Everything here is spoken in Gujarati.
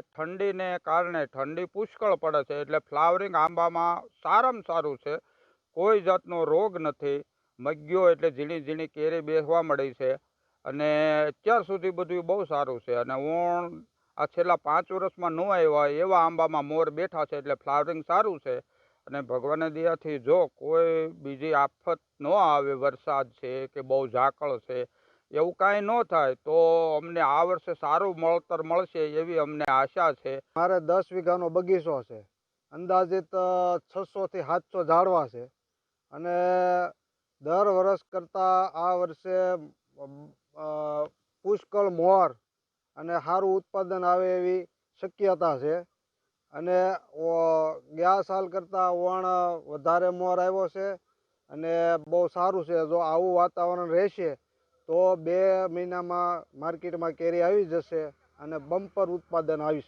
ઠંડીને કારણે ઠંડી પુષ્કળ પડે છે એટલે ફ્લાવરિંગ આંબામાં સારામાં સારું છે. કોઈ જાતનો રોગ નથી. મગ્યો એટલે ઝીણી ઝીણી કેરી બેસવા મળી છે અને અત્યાર સુધી બધું બહુ સારું છે અને ઓણ આ છેલ્લા પાંચ વર્ષમાં ન આવ્યા એવા આંબામાં મોર બેઠા છે એટલે ફ્લાવરિંગ સારું છે. અને ભગવાનની દયાથી જો કોઈ બીજી આફત ન આવે, વરસાદ છે કે બહુ ઝાકળ છે એવું કાંઈ ન થાય, તો અમને આ વર્ષે સારું મળતર મળશે એવી અમને આશા છે. મારે દસ વીઘાનો બગીચો છે. અંદાજિત છસોથી સાતસો ઝાડવા છે. અને દર વર્ષ કરતાં આ વર્ષે પુષ્કળ મોર અને સારું ઉત્પાદન આવે એવી શક્યતા છે. અને ગયા સાલ કરતાં વણ વધારે મોર આવ્યો છે અને બહુ સારું છે. જો આવું વાતાવરણ રહેશે તો બે મહિનામાં માર્કેટમાં કેરી આવી જશે અને બમ્પર ઉત્પાદન આવી